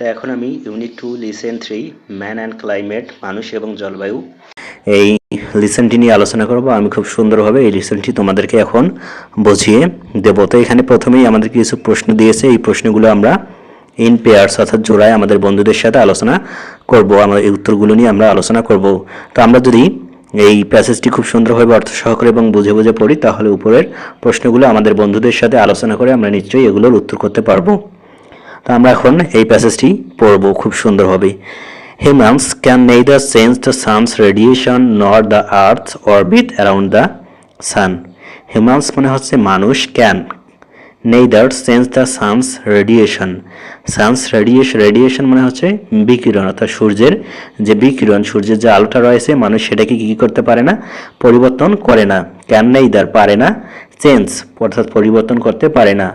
তো এখন আমি unit two lesson three man and climate মানুষ এবং জলবায়ু এই লিসেনটি নিয়ে আলোচনা করব। আমি খুব সুন্দরভাবে এই লিসেনটি তোমাদেরকে এখন বুঝিয়ে দেব। তো এখানে প্রথমেই আমাদের কিছু প্রশ্ন দিয়েছে। এই প্রশ্নগুলো আমরা ইন পেয়ার্স অর্থাৎ জোড়ায় আমাদের বন্ধুদের সাথে আলোচনা করব। আমাদের এই উত্তরগুলো নিয়ে আমরা আলোচনা করব। তো আমরা যদি এই প্যাসেজটি খুব সুন্দরভাবে অর্থ সহকারে এবং বুঝে বুঝে পড়ি, তাহলে উপরের প্রশ্নগুলো আমাদের বন্ধুদের সাথে আলোচনা করে আমরা নিশ্চয়ই এগুলোর উত্তর করতে পারব। তো আমরা এখন এই প্যাসেজটি পড়ব, খুব সুন্দরভাবে humans can neither change the sun's radiation nor the earth orbit around the sun humans মানে হচ্ছে মানুষ can neither change the sun's radiation sun's radiation radiation মানে হচ্ছে বিকিরণ, অর্থাৎ সূর্যের যে বিকিরণ, সূর্যের যে আলোটা রয়েছে, মানুষ সেটাকে কী করতে পারে না? পরিবর্তন করে না। ক্যান নেইদার পারে না। চেঞ্জ অর্থাৎ পরিবর্তন করতে পারে না।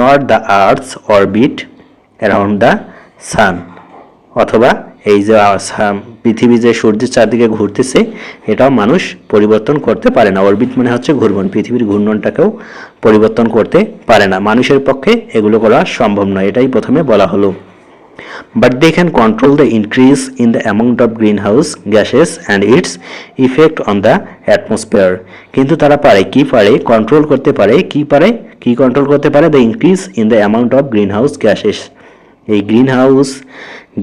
Not the earth's orbit around the sun অথবা এই যে পৃথিবী যে সূর্যের চারদিকে ঘুরতেছে, এটাও মানুষ পরিবর্তন করতে পারে না। অরবিট মানে হচ্ছে ঘূর্ণন, পৃথিবীর ঘূর্ণনটাকেও পরিবর্তন করতে পারে না। মানুষের পক্ষে এগুলো করা সম্ভব নয়, এটাই প্রথমে বলা হলো। But they can control the increase in the amount of greenhouse gases and its effect on the atmosphere কিন্তু তারা পারে, কি পারে কন্ট্রোল করতে পারে, কি পারে, কি কন্ট্রোল করতে পারে? The increase in the amount of greenhouse gases এই গ্রিন হাউস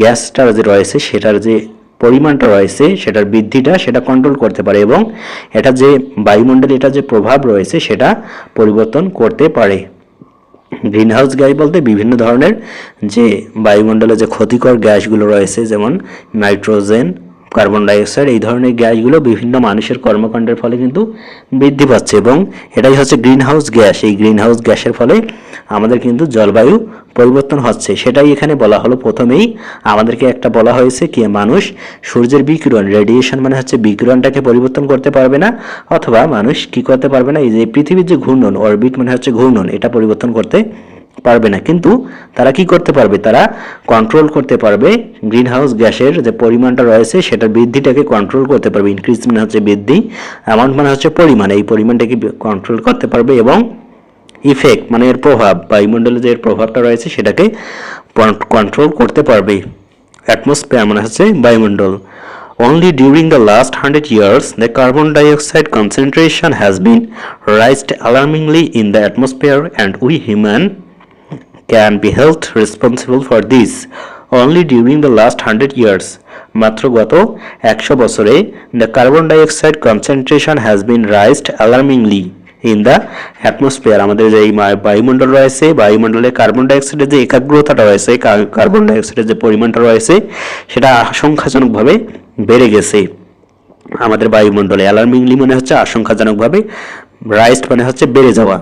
গ্যাসটার যে রয়েছে, সেটার যে পরিমাণটা রয়েছে, সেটার বৃদ্ধিটা সেটা কন্ট্রোল করতে পারে এবং এটা যে বায়ুমণ্ডলে এটা যে প্রভাব রয়েছে, সেটা পরিবর্তন করতে পারে। গ্রিনহাউস গ্যাস বলতে বিভিন্ন ধরনের যে বায়ুমণ্ডলে যে ক্ষতিকর গ্যাসগুলো রয়েছে, যেমন নাইট্রোজেন কার্বন ডাইঅক্সাইড এই ধরনের গ্যাসগুলো বিভিন্ন মানুষের কর্মকাণ্ডের ফলে কিন্তু বৃদ্ধি পাচ্ছে এবং এটাই হচ্ছে গ্রিনহাউস গ্যাস এই গ্রিনহাউস গ্যাসের ফলে আমাদের কিন্তু জলবায়ু পরিবর্তন হচ্ছে। সেটাই এখানে বলা হলো প্রথমেই। আমাদেরকে একটা বলা হয়েছে কি, মানুষ সূর্যের বিকিরণ রেডিয়েশন মানে হচ্ছে বিকিরণটাকে পরিবর্তন করতে পারবে না, অথবা মানুষ কি করতে পারবে না, এই যে পৃথিবীর যে ঘূর্ণন অরবিট মানে হচ্ছে ঘূর্ণন, এটা পরিবর্তন করতে পারবে না। কিন্তু তারা কি করতে পারবে? তারা কন্ট্রোল করতে পারবে গ্রিনহাউস গ্যাসের যে পরিমাণটা রয়েছে সেটার বৃদ্ধিটাকে কন্ট্রোল করতে পারবে। ইনক্রিজ মানে হচ্ছে বৃদ্ধি অ্যামাউন্ট মানে হচ্ছে পরিমাণ। এই পরিমাণটাকে কন্ট্রোল করতে পারবে এবং ইফেক্ট মানে এর প্রভাব বায়ুমণ্ডলে যে এর প্রভাবটা রয়েছে সেটাকে কন্ট্রোল করতে পারবে। অ্যাটমসফিয়ার মানে হচ্ছে বায়ুমণ্ডল। Only during the last hundred years, the carbon dioxide concentration has been raised alarmingly in the atmosphere, and we human can be held responsible for this. Only during the last hundred years, মাত্র গত একশো বছরে the carbon dioxide concentration has been raised alarmingly in the atmosphere আমাদের যে বায়ুমণ্ডল রয়েছে বায়ুমণ্ডলে carbon ডাইঅক্সাইডের যে একাগ্রতাটা রয়েছে কার্বন ডাইঅক্সাইডের যে পরিমাণটা রয়েছে সেটা আশঙ্কাজনকভাবে বেড়ে গেছে আমাদের বায়ুমণ্ডলে। অ্যালার্মিংলি মানে হচ্ছে আশঙ্কাজনকভাবে রাইস্ট মানে হচ্ছে বেড়ে যাওয়া।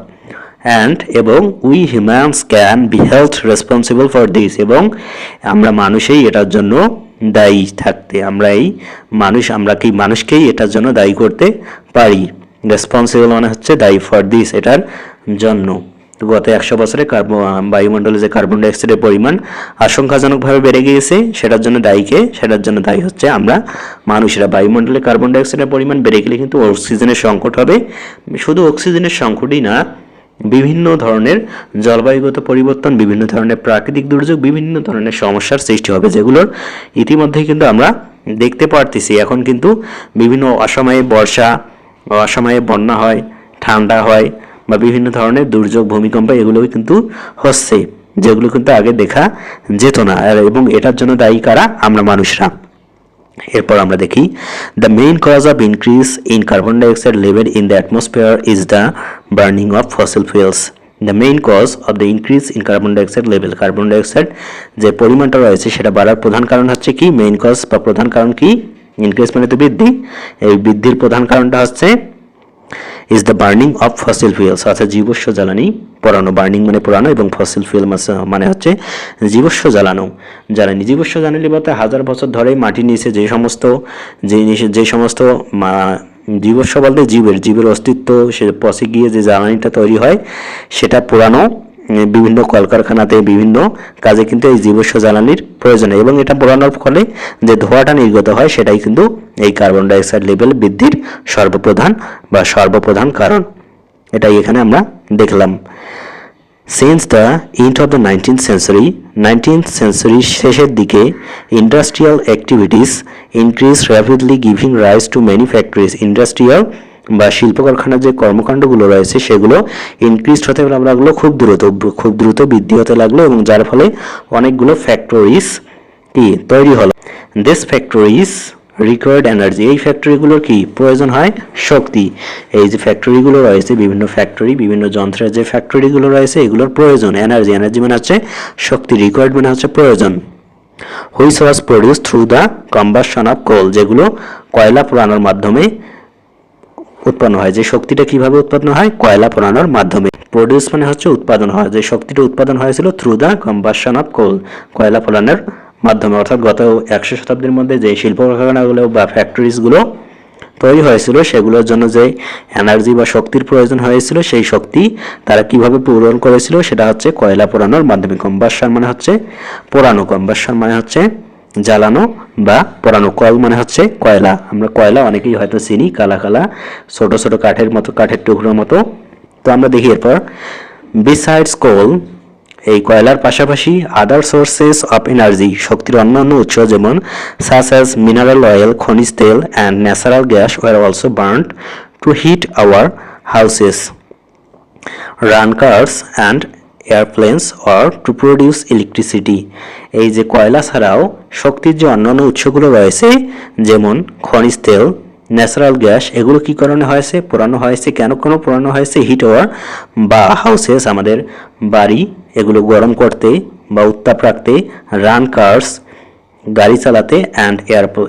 অ্যান্ড এবং we humans can be health responsible for this এবং আমরা মানুষেই এটার জন্য দায়ী থাকতে, আমরা এই মানুষ, আমরা কি মানুষকেই এটার জন্য দায়ী করতে পারি? রেসপন্সিবল মানে হচ্ছে দায়ী ফর দিস এটার জন্য। গত একশো বছরে কার্বন, বায়ুমণ্ডলে যে কার্বন ডাইঅক্সাইডের পরিমাণ আশঙ্কাজনকভাবে বেড়ে গিয়েছে, সেটার জন্য দায়ীকে, সেটার জন্য দায়ী হচ্ছে আমরা মানুষেরা। বায়ুমণ্ডলে কার্বন ডাইঅক্সাইডের পরিমাণ বেড়ে গেলে কিন্তু অক্সিজেনের সংকট হবে। শুধু অক্সিজেনের সংকটই না বিভিন্ন ধরনের জলবায়ুগত পরিবর্তন, বিভিন্ন ধরনের প্রাকৃতিক দুর্যোগ, বিভিন্ন ধরনের সমস্যার সৃষ্টি হবে, যেগুলোর ইতিমধ্যেই কিন্তু আমরা দেখতে পারতেছি। এখন কিন্তু বিভিন্ন অসময়ে বর্ষা, অসময়ে বন্যা হয়, ঠান্ডা হয় বা বিভিন্ন ধরনের দুর্যোগ, ভূমিকম্প এগুলোও কিন্তু হচ্ছে, যেগুলো কিন্তু আগে দেখা যেত না। এবং এটার জন্য দায়ী কারা? আমরা মানুষরা। এরপর আমরা দেখি the main cause of increase in carbon dioxide level in the atmosphere is the burning of fossil fuels the main cause of the increase in carbon dioxide level carbon dioxide যে পরিমাণটা রয়েছে সেটা বাড়ার প্রধান কারণ হচ্ছে কি? মেইন কজ বা প্রধান কারণ কি? ইনক্রিজ মানে তো বৃদ্ধি। এই বৃদ্ধির প্রধান কারণটা হচ্ছে is the burning of fossil fuels অর্থাৎ জীবস্ব জ্বালানি পোড়ানো বার্নিং মানে পোড়ানো এবং ফসিল ফুয়েল মানে হচ্ছে জীবস্ব জ্বালানো জ্বালানি। জীবস্ব জ্বালানি বলতে হাজার বছর ধরে মাটির নিচে যে সমস্ত যে যে সমস্ত জীবস্ব বলতে জীবের জীবের অস্তিত্ব সে পচে গিয়ে যে জ্বালানিটা তৈরি হয় সেটা উম, বিভিন্ন কলকারখানাতে বিভিন্ন কাজে কিন্তু এই জীবস্ব জ্বালানির প্রয়োজন এবং এটা পোড়ানোর ফলে যে ধোঁয়াটা নির্গত হয় সেটাই কিন্তু এই কার্বন ডাইঅক্সাইড লেভেল বৃদ্ধির সর্বপ্রধান বা সর্বপ্রধান কারণ। এটাই এখানে আমরা দেখলাম। Since the end of the nineteenth century nineteenth সেঞ্চুরির শেষের দিকে industrial activities increase rapidly giving rise to factories industrial বা শিল্প কারখানার যে কর্মকাণ্ডগুলো রয়েছে, সেগুলো ইনক্রিজ হতে লাগল, খুব দ্রুত খুব দ্রুত বৃদ্ধি হতে লাগল এবং যার ফলে অনেকগুলো ফ্যাক্টরিজ কি তৈরি হলো। দিস ফ্যাক্টরিজ রিকোয়ার্ড এনার্জি এই ফ্যাক্টরিগুলোর কি প্রয়োজন হয়? শক্তি। এই যে ফ্যাক্টরিগুলো রয়েছে, বিভিন্ন ফ্যাক্টরি বিভিন্ন যন্ত্রের যে ফ্যাক্টরিগুলো রয়েছে, এগুলোর প্রয়োজন এনার্জি এনার্জি মানে হচ্ছে শক্তি রিকোয়ার্ড মানে হচ্ছে প্রয়োজন। Which was produce through the combustion of coal যেগুলো কয়লা পোড়ানোর মাধ্যমে উৎপন্ন হয়। যে শক্তিটা কীভাবে উৎপন্ন হয়? কয়লা পোড়ানোর মাধ্যমে। প্রডিউস মানে হচ্ছে উৎপাদন হয় যে শক্তিটা উৎপাদন হয়েছিল through the combustion of coal কয়লা পোড়ানোর মাধ্যমে। অর্থাৎ গত একশো শতাব্দীর মধ্যে যে শিল্প কারখানাগুলো বা ফ্যাক্টরিজগুলো তৈরি হয়েছিল, সেগুলোর জন্য যে এনার্জি বা শক্তির প্রয়োজন হয়েছিল, সেই শক্তি তারা কীভাবে পূরণ করেছিল, সেটা হচ্ছে কয়লা পোড়ানোর মাধ্যমে। কম্বাসন মানে হচ্ছে পোড়ানো। কম্বাসন মানে হচ্ছে জ্বালানো বা পোড়ানো। কল মানে হচ্ছে কয়লা। আমরা কয়লা অনেকেই হয়তো চিনি, কালা কালা, ছোট ছোট কাঠের মতো, কাঠের টুকরোর মতো। তো আমরা দেখি এরপর বিসাইডস কোল এই কয়লার পাশাপাশি আদার সোর্সেস অফ এনার্জি শক্তির অন্যান্য উৎস যেমন সাস অ্যাজ মিনারেল অয়েল খনিজ তেল and natural gas were also burned to heat our houses run cars and airplanes or to produce electricity এই যে কয়লা ছাড়াও শক্তির যে অন্যান্য উৎসগুলো রয়েছে, যেমন খনিজ তেল ন্যাচারাল গ্যাস এগুলো কি কারণে হয়েছে, পোড়ানো হয়েছে, কেন কেন পোড়ানো হয়েছে হিট ওয়ার বা হাউসেস আমাদের বাড়ি, এগুলো গরম করতে বা উত্তাপ রাখতে রান কার্স গাড়ি চালাতে অ্যান্ড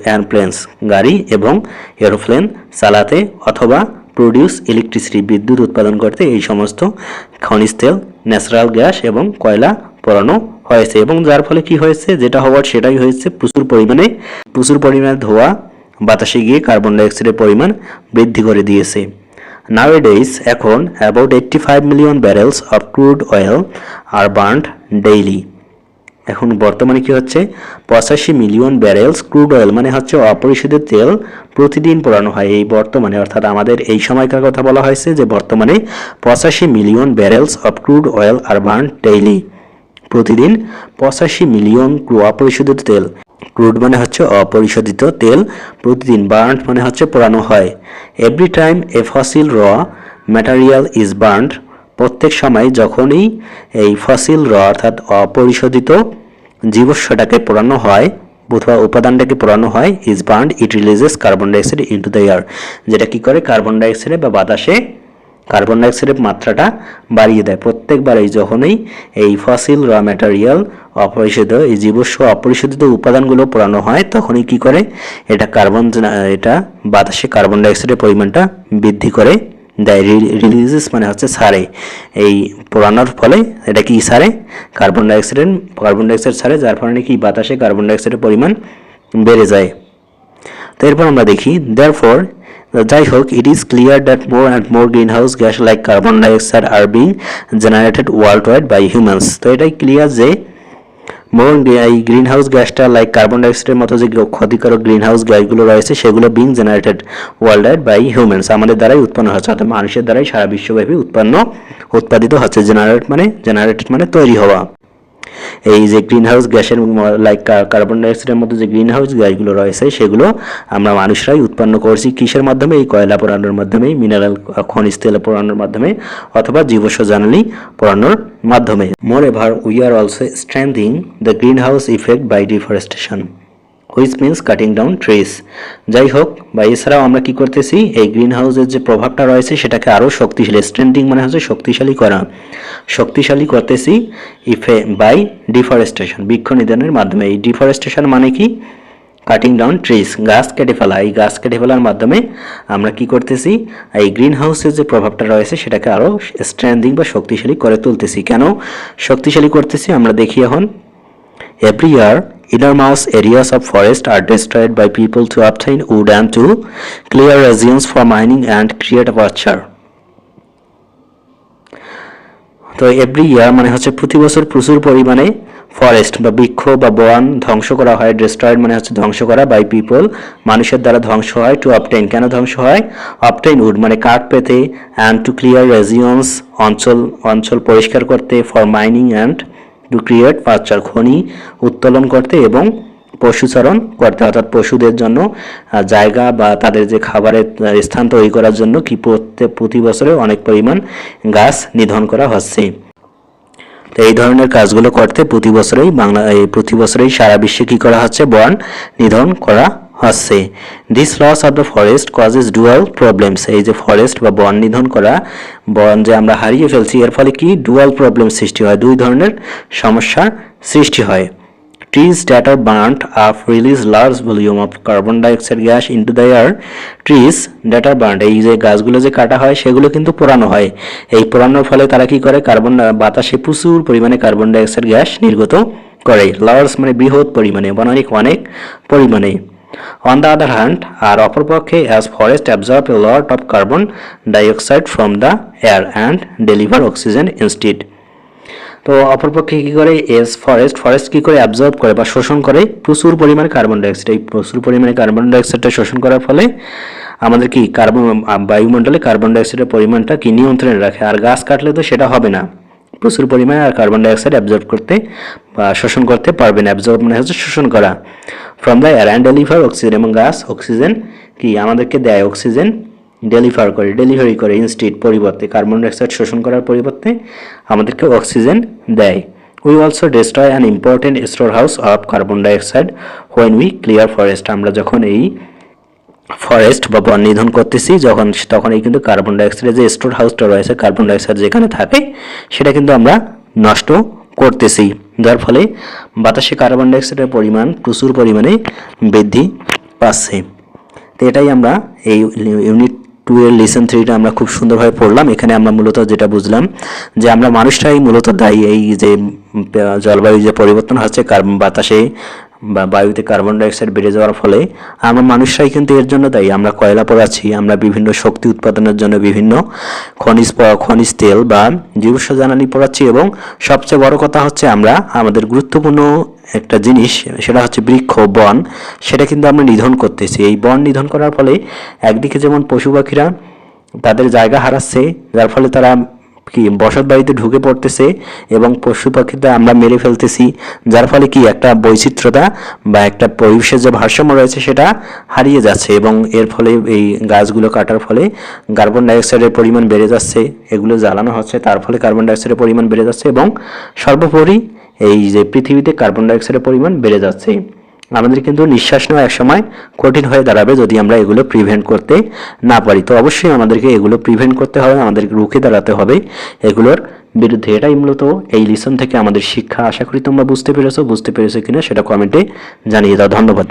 এয়ারপ্লেনস গাড়ি এবং এরোপ্লেন চালাতে অথবা প্রডিউস ইলেকট্রিসিটি বিদ্যুৎ উৎপাদন করতে, এই সমস্ত খনিজ তেল ন্যাচারাল গ্যাস এবং কয়লা পোড়ানো হয়েছে। এবং যার ফলে কি হয়েছে? যেটা হওয়ার সেটাই হয়েছে। প্রচুর পরিমাণে প্রচুর পরিমাণে ধোয়া বাতাসে গিয়ে কার্বন ডাইঅক্সাইডের পরিমাণ বৃদ্ধি করে দিয়েছে। নাওয়েডেইস এখন about eighty five million barrels of crude oil are burned daily এখন বর্তমানে কি হচ্ছে? পঁচাশি মিলিয়ন ব্যারেলস ক্রুড অয়েল মানে হচ্ছে অপরিশোধিত তেল প্রতিদিন পোড়ানো হয় এই বর্তমানে। অর্থাৎ আমাদের এই সময়কার কথা বলা হয়েছে যে বর্তমানে পঁচাশি million barrels of crude oil are burn daily প্রতিদিন পঁচাশি মিলিয়ন অপরিশোধিত তেল। ক্রুড মানে হচ্ছে অপরিশোধিত তেল। প্রতিদিন বার্ন মানে হচ্ছে পোড়ানো হয়। Every time a fossil raw material is burned. প্রত্যেক সময় যখনই এই ফসিল র অর্থাৎ অপরিশোধিত জীবস্বটাকে পোড়ানো হয়, অথবা উপাদানটাকে পোড়ানো হয়, is burned, it releases carbon dioxide into the air যেটা কি করে? কার্বন ডাইঅক্সাইডে বা বাতাসে কার্বন ডাইঅক্সাইডের মাত্রাটা বাড়িয়ে দেয়। প্রত্যেকবারই যখনই এই ফসিল র ম্যাটেরিয়াল অপরিশোধিত, এই জীবস্ব অপরিশোধিত উপাদানগুলো পোড়ানো হয়, তখনই কি করে? এটা কার্বন এটা বাতাসে কার্বন ডাইঅক্সাইডের পরিমাণটা বৃদ্ধি করে, দেয়। রিলিজেস মানে হচ্ছে সারে। এই পোড়ানোর ফলে এটা কি সারে? কার্বন ডাইঅক্সাইডের কার্বন ডাইঅক্সাইড ছাড়ে যার ফলে কি বাতাসে কার্বন ডাইঅক্সাইডের পরিমাণ বেড়ে যায়। তো এরপর আমরা দেখি দেয়ার ফর যাই হোক it is clear that more and more greenhouse gas like carbon dioxide are being generated worldwide by humans তো এটাই ক্লিয়ার যে মোর এই গ্রিন হাউস গ্যাসটা লাইক কার্বন ডাইঅক্সাইডের মতো যে ক্ষতিকারক গ্রিন হাউস গ্যাসগুলো রয়েছে, সেগুলো being generated worldwide by humans আমাদের দ্বারাই উৎপন্ন হচ্ছে, অর্থাৎ মানুষের দ্বারাই সারা বিশ্বব্যাপী উৎপন্ন, উৎপাদিত হচ্ছে জেনারেট মানে জেনারেটেড মানে তৈরি হওয়া। এই যে গ্রিন হাউস গ্যাসের লাইক কার্বন ডাইঅক্সাইডের মধ্যে যে গ্রিন হাউস গ্যাসগুলো রয়েছে, সেগুলো আমরা মানুষরাই উৎপন্ন করছি কিসের মাধ্যমে? এই কয়লা পোড়ানোর মাধ্যমে মিনারেল খনিজ তেল পোড়ানোর মাধ্যমে, অথবা জীবস্ব জ্বালানি পোড়ানোর মাধ্যমে। Moreover we are also strengthening the greenhouse effect by deforestation which means cutting down trees যাই হোক বা এছাড়াও আমরা কি করতেছি? এই গ্রিন হাউসের যে প্রভাবটা রয়েছে, সেটাকে আরও শক্তিশালী স্ট্রেন্ডিং মানে হচ্ছে শক্তিশালী করা। শক্তিশালী করতেছি ইফে বাই ডিফরেস্টেশন বৃক্ষ নিধনের মাধ্যমে। এই ডিফরেস্টেশন মানে কি? কাটিং ডাউন ট্রিস গাছ কেটে ফেলা। এই গাছ কেটে ফেলার মাধ্যমে আমরা কি করতেছি? এই গ্রিন হাউসের যে প্রভাবটা রয়েছে, সেটাকে আরও স্ট্রেন্ডিং বা শক্তিশালী করে তুলতেছি। কেন? শক্তিশালী করতেছি, আমরা দেখি এখন every year Enormous areas of forest are destroyed by people to obtain wood and to clear regions for mining and create a orchard. তো এভরি ইয়ার মানে হচ্ছে প্রতি বছর প্রচুর পরিমাণে ফরেস্ট বা বৃক্ষ বা বন ধ্বংস করা হয় ডিস্ট্রয়েড মানে হচ্ছে ধ্বংস করা বাই পিপল মানুষের দ্বারা ধ্বংস হয় টু অবটেইন কেন ধ্বংস হয় অবটেইন উড মানে কাঠ পেতে অ্যান্ড টু ক্লিয়ার রেজিয়ন্স অঞ্চল অঞ্চল পরিষ্কার করতে ফর মাইনিং অ্যান্ড ক্রিয়েট পাচার খনি উত্তোলন করতে এবং পশুচারণ করতে। অর্থাৎ পশুদের জন্য জায়গা বা তাদের যে খাবারের স্থান তৈরি করার জন্য কি প্রতি বছরে অনেক পরিমাণ গাছ নিধন করা হচ্ছে। তো এই ধরনের কাজগুলো করতে প্রতি বছরেই বাংলা প্রতি বছরেই সারা বিশ্বে কী করা হচ্ছে? বন নিধন করা হচ্ছে this loss of the forest causes dual problems এই যে ফরেস্ট বা বন নিধন করা, বন যে আমরা হারিয়ে ফেলছি, এর ফলে কি? ডুয়াল প্রবলেম সৃষ্টি হয়। দুই ধরনের সমস্যার সৃষ্টি হয়। Trees that are burnt up release large volume of carbon dioxide gas into the air. Trees that এই যে গাছগুলো যে কাটা হয়, সেগুলো কিন্তু পোড়ানো হয়। এই পোড়ানোর ফলে তারা কি করে? কার্বন বাতাসে প্রচুর পরিমাণে কার্বন ডাইঅক্সাইড গ্যাস নির্গত করে। লার্জ মানে বৃহৎ পরিমাণে বা অনেক অনেক পরিমাণে। অন দ্য আদার হ্যান্ড আর অপরপক্ষে as forest absorb a lot of carbon dioxide from the air and deliver oxygen instead তো অপরপক্ষে কী করে? এস ফরেস্ট ফরেস্ট কী করে অ্যাবজর্ব করে বা শোষণ করে? প্রচুর পরিমাণে কার্বন ডাইঅক্সাইড এই প্রচুর পরিমাণে কার্বন ডাইঅক্সাইডটা শোষণ করার ফলে আমাদের কি কার্বন বায়ুমণ্ডলে কার্বন ডাইঅক্সাইডের পরিমাণটা কি নিয়ন্ত্রণে রাখে? আর গাছ কাটলে তো সেটা হবে না। প্রচুর পরিমাণে আর কার্বন ডাইঅক্সাইড অ্যাবজর্ব করতে বা শোষণ করতে পারবে না। অ্যাবজর্ব মানে হচ্ছে শোষণ করা। From the air and deliver oxygen এবং গাছ অক্সিজেন কি আমাদেরকে দেয়? অক্সিজেন ডেলিভার করে ডেলিভারি করে ইনস্টিট পরিবর্তে। কার্বন ডাইঅক্সাইড শোষণ করার পরিবর্তে আমাদেরকে অক্সিজেন দেয়। We also destroy an important storehouse of carbon dioxide when we clear forest আমরা যখন এই ফরেস্ট বা বন নিধন করতেছি, যখন তখন এই কিন্তু কার্বন ডাইঅক্সাইডের যে স্টোর হাউসটা রয়েছে কার্বন ডাইঅক্সাইড যেখানে থাকে, সেটা কিন্তু আমরা নষ্ট করতেছি। যার ফলে বাতাসে কার্বন ডাইঅক্সাইডের পরিমাণ প্রচুর পরিমাণে বৃদ্ধি পাচ্ছে। তো এটাই আমরা এই ইউনিট টু এর লেসন থ্রিটা আমরা খুব সুন্দরভাবে পড়লাম। এখানে আমরা মূলত যেটা বুঝলাম, যে আমরা মানুষটাই মূলত দায়ী এই যে জলবায়ু যে পরিবর্তন হচ্ছে, কার্বন বাতাসে বা বায়ুতে কার্বন ডাইঅক্সাইড বেড়ে যাওয়ার ফলে আমরা মানুষরাই কিন্তু এর জন্য দায়ী। আমরা কয়লা পোড়াচ্ছি, আমরা বিভিন্ন শক্তি উৎপাদনের জন্য বিভিন্ন খনিজ খনিজ তেল বা জীবাশ্ম জ্বালানি পোড়াচ্ছি এবং সবচেয়ে বড় কথা হচ্ছে আমরা, আমাদের গুরুত্বপূর্ণ একটা জিনিস, সেটা হচ্ছে বৃক্ষ, বন, সেটা কিন্তু আমরা নিধন করতেছি। এই বন নিধন করার ফলে একদিকে যেমন পশু পাখিরা তাদের জায়গা হারাচ্ছে, যার ফলে তারা কি বসত বাড়িতে ঢুকে পড়তেছে এবং পশু পাখিতে আমরা মেরে ফেলতেছি, যার ফলে কি একটা বৈচিত্র্যতা বা একটা পরিবেশের যে ভারসাম্য রয়েছে সেটা হারিয়ে যাচ্ছে এবং এর ফলে এই গাছগুলো কাটার ফলে কার্বন ডাইঅক্সাইডের পরিমাণ বেড়ে যাচ্ছে, এগুলো জ্বালানো হচ্ছে, তার ফলে কার্বন ডাইঅক্সাইডের পরিমাণ বেড়ে যাচ্ছে এবং সর্বোপরি এই যে পৃথিবীতে কার্বন ডাইঅক্সাইডের পরিমাণ বেড়ে যাচ্ছে। আমাদের কিন্তু নিঃশ্বাস নেওয়া একসময় কঠিন হয়ে দাঁড়াবে যদি আমরা এগুলো প্রিভেন্ট করতে না পারি। তো অবশ্যই আমাদেরকে এগুলো প্রিভেন্ট করতে হবে, আমাদেরকে রুখে দাঁড়াতে হবে। এগুলোর বিরুদ্ধে এটাই মূলত এই লিসন থেকে আমাদের শিক্ষা। আশা করি তোমরা বুঝতে পেরেছ। বুঝতে পেরেছ কিনা সেটা কমেন্টে জানিয়ে দাও। ধন্যবাদ।